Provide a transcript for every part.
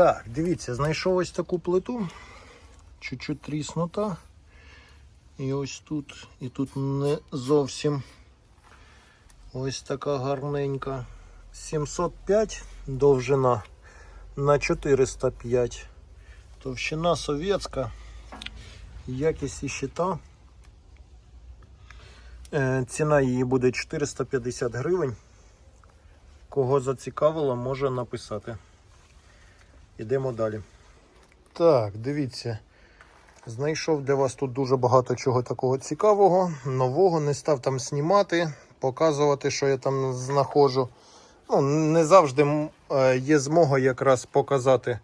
Так, дивіться, знайшов ось таку плиту. Чуть-чуть тріснута. І ось тут, і тут не зовсім. Ось така гарненька. 705 довжина на 405. Товщина совєтська. Якість і щита. Е, Ціна її буде 450 гривень. Кого зацікавило, може написати. Йдемо далі. Так, дивіться. Знайшов для вас тут дуже багато чого такого цікавого, нового. Не став там знімати, показувати, що я там знаходжу. Ну, не завжди е, є змога якраз показати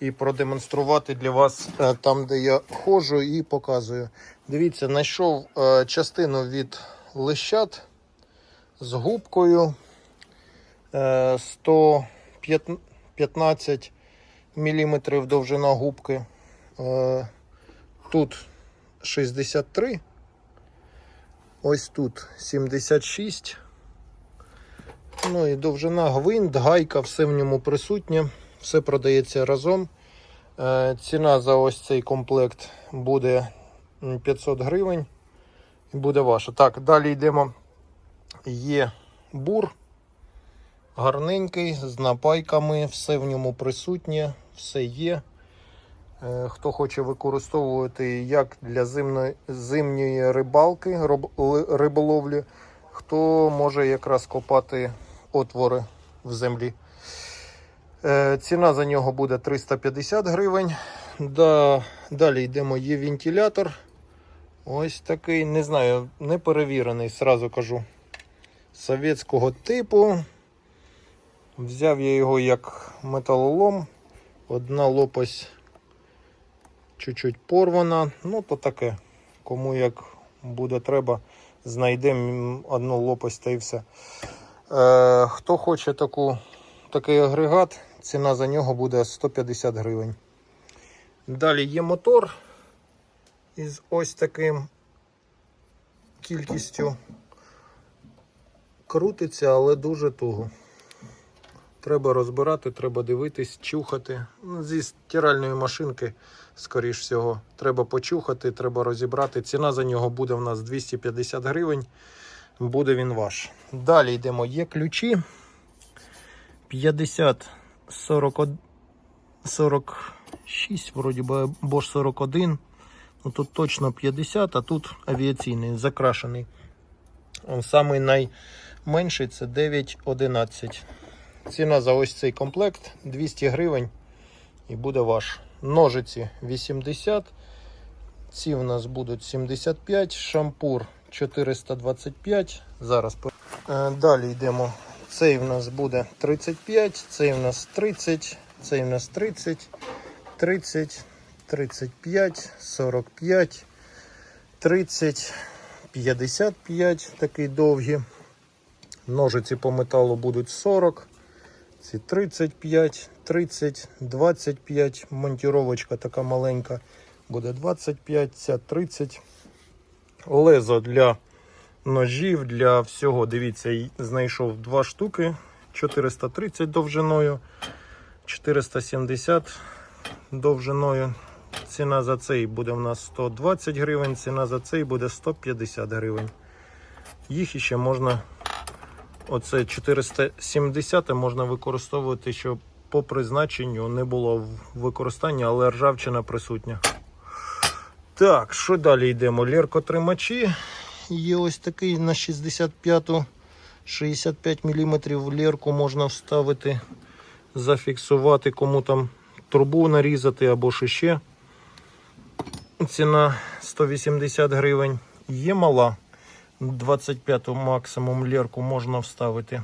і продемонструвати для вас е, там, де я ходжу і показую. Дивіться, знайшов е, частину від лещат з губкою е, 115 мм довжина губки. Е, Тут 63, ось тут 76. Ну і довжина гвинт, гайка, все в ньому присутнє, все продається разом. Е, Ціна за ось цей комплект буде 500 гривень. І буде ваша. Так, далі йдемо. Є бур. Гарненький, з напайками, все в ньому присутнє, все є. Е, Хто хоче використовувати як для зимної, зимньої рибалки, риболовлі, хто може якраз копати отвори в землі. Е, Ціна за нього буде 350 гривень. Да, далі йдемо, є вентилятор. Ось такий, не знаю, не перевірений, сразу кажу. Совєтського типу. Взяв я його як металолом. Одна лопасть чуть-чуть порвана. Ну, то таке. Кому як буде треба, знайдемо одну лопасть та і все. Е, хто хоче таку, такий агрегат, ціна за нього буде 150 гривень. Далі є мотор із ось таким кількістю. Крутиться, але дуже туго. Треба розбирати, треба дивитись, чухати. Ну, зі стиральної машинки, скоріш всього, треба почухати, треба розібрати. Ціна за нього буде в нас 250 гривень. Буде він ваш. Далі йдемо. Є ключі 50 41, 46, вроді би, ж 41. Ну, тут точно 50, а тут авіаційний, закрашений. Он самий найменший це 9,11. Ціна за ось цей комплект 200 гривень і буде ваш. Ножиці 80. Ці в нас будуть 75, шампур 425. Зараз Е, далі йдемо. Цей в нас буде 35, цей в нас 30, цей в нас 30, 30, 35, 45, 30, 55, такий довгі. Ножиці по металу будуть 40. Ці 35, 30, 25. Монтіровочка така маленька буде 25, ця 30. Лезо для ножів, для всього. Дивіться, знайшов два штуки. 430 довжиною, 470 довжиною. Ціна за цей буде в нас 120 гривень, ціна за цей буде 150 гривень. Їх іще можна Оце 470 можна використовувати, щоб по призначенню не було в використанні, але ржавчина присутня. Так, що далі йдемо? Лєркотримачі. Є ось такий на 65 65 мм лєрку можна вставити, зафіксувати, кому там трубу нарізати або ж ще. Ціна 180 гривень. Є мала. 25 максимум лірку можна вставити.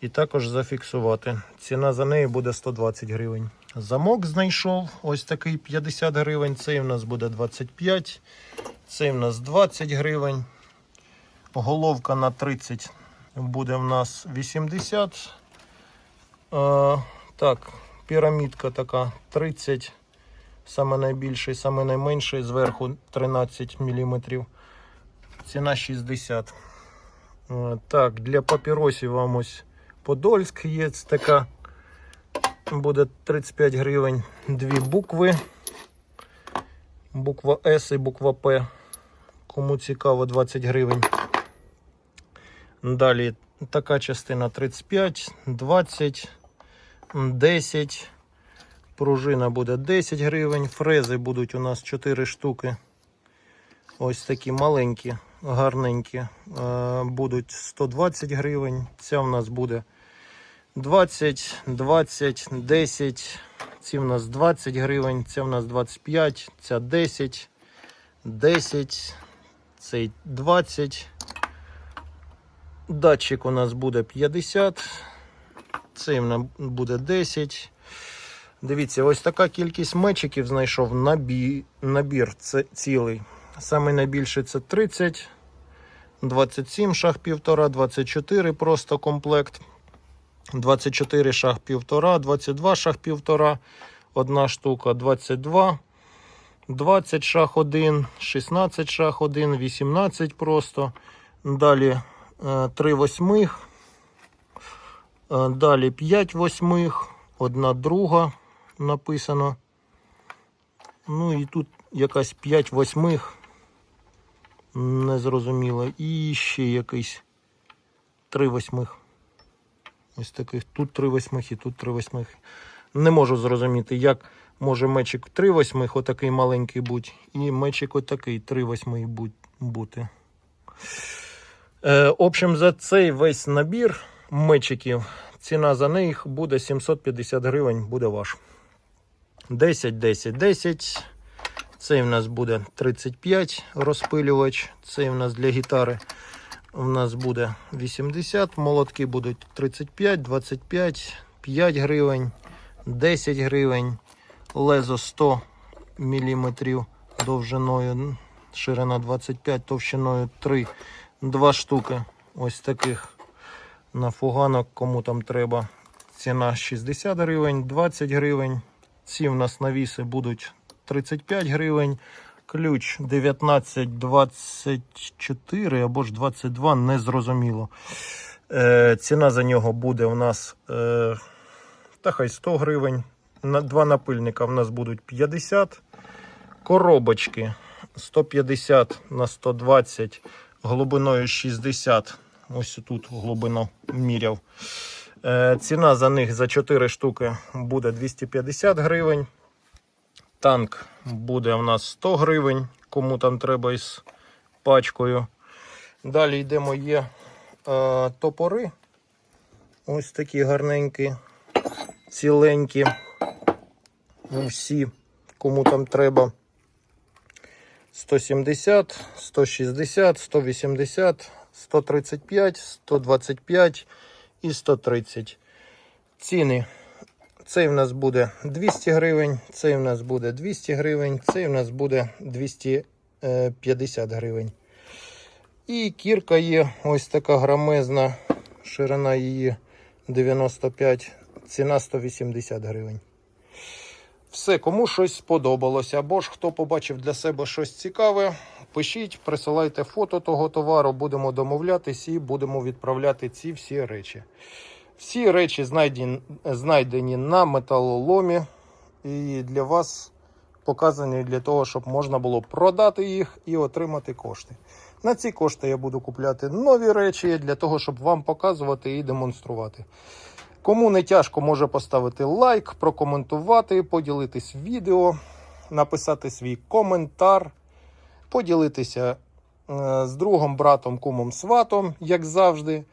І також зафіксувати. Ціна за неї буде 120 гривень. Замок знайшов. Ось такий 50 гривень. Цей у нас буде 25. Цей у нас 20 гривень. Головка на 30 буде в нас 80. Е, так, пірамідка така 30. Саме найбільший, саме найменший, зверху 13 мм. Ціна 60. Е, Так, для папіросів вам ось Подольськ є така буде 35 гривень. Дві букви. Буква С і буква П. Кому цікаво, 20 гривень. Далі така частина 35, 20, 10. Пружина буде 10 гривень. Фрези будуть у нас 4 штуки. Ось такі маленькі, гарненькі. Е, Будуть 120 гривень. Ця в нас буде 20, 20, 10. Ці в нас 20 гривень, ця в нас 25, ця 10, 10, цей 20. Датчик у нас буде 50, цей буде 10. Дивіться, ось така кількість мечиків знайшов набі... набір це цілий. Саме найбільше це 30, 27 шаг півтора, 24 просто комплект. 24 шаг півтора, 22 шаг півтора, одна штука, 22, 20 шаг 1, 16 шаг 1, 18 просто. Далі 3 восьмих, е, далі 5 восьмих, одна друга написано. Ну і тут якась 5 восьмих. Незрозуміло. І ще якийсь 3 восьмих. Ось таких. Тут 3 восьмих і тут 3 восьмих. Не можу зрозуміти, як може мечик 3 восьмих, отакий маленький будь, і мечик отакий 3 восьмих бути. Е, в общем, за цей весь набір мечиків, ціна за них буде 750 гривень, буде ваш. 10, 10, 10. Цей в нас буде 35 розпилювач. Цей в нас для гітари у нас буде 80. Молотки будуть 35, 25, 5 гривень, 10 гривень. Лезо 100 мм довжиною, ширина 25, товщиною 3. Два штуки ось таких на фуганок, кому там треба. Ціна 60 гривень, 20 гривень. Ці в нас навіси будуть 35 гривень. Ключ 1924 або ж 22, незрозуміло. Е, ціна за нього буде у нас е, та хай 100 гривень. На, два напильника в нас будуть 50. Коробочки 150 на 120 глибиною 60. Ось тут глибину міряв. Е, ціна за них за 4 штуки буде 250 гривень. Танк буде у нас 100 гривень, кому там треба із пачкою. Далі йдемо є е, топори. Ось такі гарненькі, ціленькі. Всі, кому там треба. 170, 160, 180, 135, 125 і 130. Ціни. Цей в нас буде 200 гривень, цей в нас буде 200 гривень, цей в нас буде 250 гривень. І кірка є ось така грамезна, ширина її 95, ціна 180 гривень. Все, кому щось сподобалося, або ж хто побачив для себе щось цікаве, пишіть, присилайте фото того товару, будемо домовлятись і будемо відправляти ці всі речі. Всі речі знайдені, знайдені на металоломі і для вас показані для того, щоб можна було продати їх і отримати кошти. На ці кошти я буду купляти нові речі для того, щоб вам показувати і демонструвати. Кому не тяжко, може поставити лайк, прокоментувати, поділитись відео, написати свій коментар, поділитися е, з другом, братом, кумом, сватом, як завжди.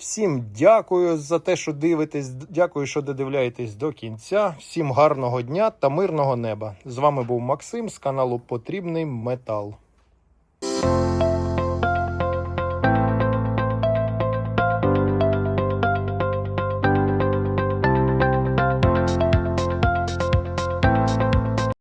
Всім дякую за те, що дивитесь. Дякую, що додивляєтесь до кінця. Всім гарного дня та мирного неба. З вами був Максим з каналу Потрібний Метал.